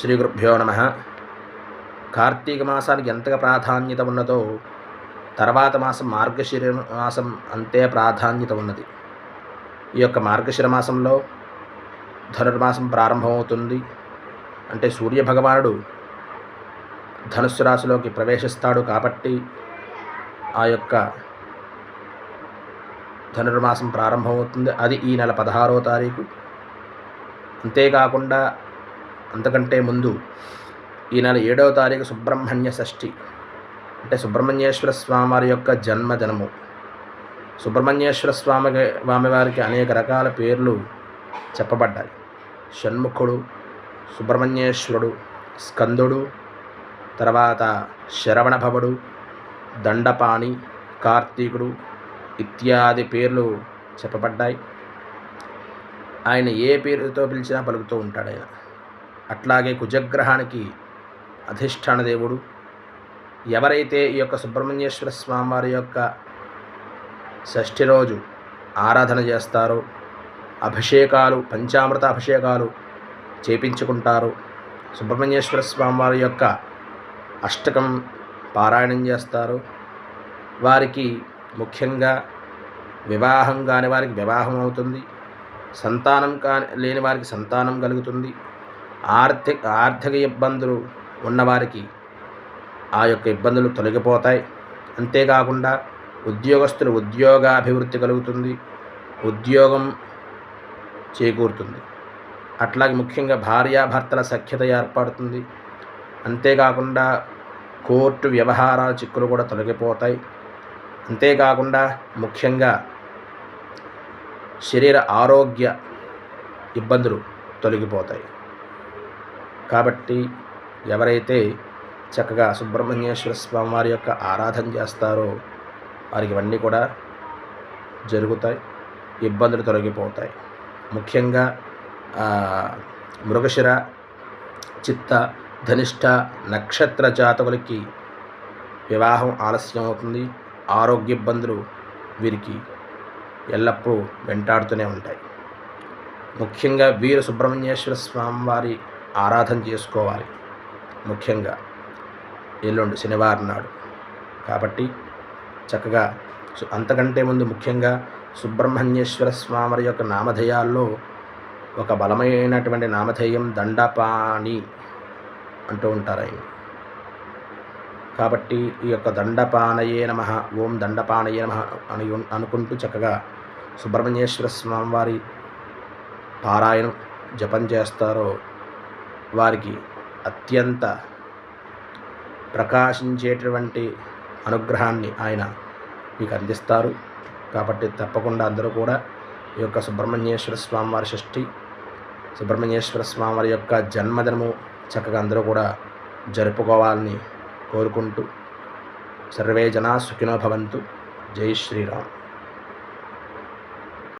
శ్రీ గురుభ్యో నమ. కార్తీక మాసానికి ఎంతగా ప్రాధాన్యత ఉన్నదో తర్వాత మాసం మార్గశిర మాసం అంతే ప్రాధాన్యత ఉన్నది. ఈ యొక్క మార్గశిర మాసంలో ధనుర్మాసం ప్రారంభమవుతుంది. అంటే సూర్య భగవానుడు ధనుస్సు రాశిలోకి ప్రవేశిస్తాడు కాబట్టి ఆ యొక్క ధనుర్మాసం ప్రారంభమవుతుంది. అది ఈ నెల పదహారవ తారీఖు. అంతేకాకుండా అంతకంటే ముందు ఈ నెల ఏడవ తారీఖు సుబ్రహ్మణ్య షష్ఠి. అంటే సుబ్రహ్మణ్యేశ్వర స్వామి వారి యొక్క జన్మదినము. సుబ్రహ్మణ్యేశ్వర స్వామి స్వామివారికి అనేక రకాల పేర్లు చెప్పబడ్డాయి. షణ్ముఖుడు సుబ్రహ్మణ్యేశ్వరుడు స్కందుడు తర్వాత శరవణభవుడు దండపాణి కార్తీకుడు ఇత్యాది పేర్లు చెప్పబడ్డాయి. ఆయన ఏ పేరుతో పిలిచినా పలుకుతూ ఉంటాడు ఆయన. అట్లాగే కుజగ్రహానికి అధిష్టాన దేవుడు. ఎవరైతే ఈ యొక్క సుబ్రహ్మణ్యేశ్వర స్వామివారి యొక్క షష్ఠి రోజు ఆరాధన చేస్తారో అభిషేకాలు పంచామృత అభిషేకాలు చేపించుకుంటారు సుబ్రహ్మణ్యేశ్వర స్వామి వారి యొక్క అష్టకం పారాయణం చేస్తారు వారికి ముఖ్యంగా వివాహం కాని వారికి వివాహం అవుతుంది. సంతానం కాని లేని వారికి సంతానం కలుగుతుంది. ఆర్థిక ఆర్థిక ఇబ్బందులు ఉన్నవారికి ఆ యొక్క ఇబ్బందులు తొలగిపోతాయి. అంతేకాకుండా ఉద్యోగస్తులు ఉద్యోగాభివృద్ధి కలుగుతుంది. ఉద్యోగం చేకూరుతుంది. అట్లాగే ముఖ్యంగా భార్యాభర్తల సఖ్యత ఏర్పడుతుంది. అంతేకాకుండా కోర్టు వ్యవహారాల చిక్కులు కూడా తొలగిపోతాయి. అంతేకాకుండా ముఖ్యంగా శరీర ఆరోగ్య ఇబ్బందులు తొలగిపోతాయి. కాబట్టి ఎవరైతే చక్కగా సుబ్రహ్మణ్యేశ్వర స్వామి వారి యొక్క ఆరాధన చేస్తారో వారికి ఇవన్నీ కూడా జరుగుతాయి ఇబ్బందులు తొలగిపోతాయి. ముఖ్యంగా మృగశిర చిత్త ధనిష్ట నక్షత్ర జాతకులకి వివాహం ఆలస్యం అవుతుంది ఆరోగ్య ఇబ్బందులు వీరికి ఎల్లప్పుడూ వెంటాడుతూనే ఉంటాయి. ముఖ్యంగా వీర సుబ్రహ్మణ్యేశ్వర స్వామి వారి ఆరాధన చేసుకోవాలి. ముఖ్యంగా ఎల్లుండి శనివారం నాడు. కాబట్టి చక్కగా అంతకంటే ముందు ముఖ్యంగా సుబ్రహ్మణ్యేశ్వర స్వామి యొక్క నామధేయాల్లో ఒక బలమైనటువంటి నామధేయం దండపాణి అంటూ ఉంటారు ఆయన. కాబట్టి ఈ యొక్క దండపానయే నమ ఓం దండపానయే నమ అని అనుకుంటూ చక్కగా సుబ్రహ్మణ్యేశ్వర స్వామి వారి పారాయణం జపం చేస్తారో వారికి అత్యంత ప్రకాశించేటటువంటి అనుగ్రహాన్ని ఆయన మీకు అందిస్తారు. కాబట్టి తప్పకుండా అందరూ కూడా ఈ యొక్క సుబ్రహ్మణ్యేశ్వర స్వామివారి షష్ఠి సుబ్రహ్మణ్యేశ్వర స్వామివారి యొక్క జన్మదినము చక్కగా అందరూ కూడా జరుపుకోవాలని కోరుకుంటూ సర్వే జనా సుఖినో భవంతు. జై శ్రీరామ్.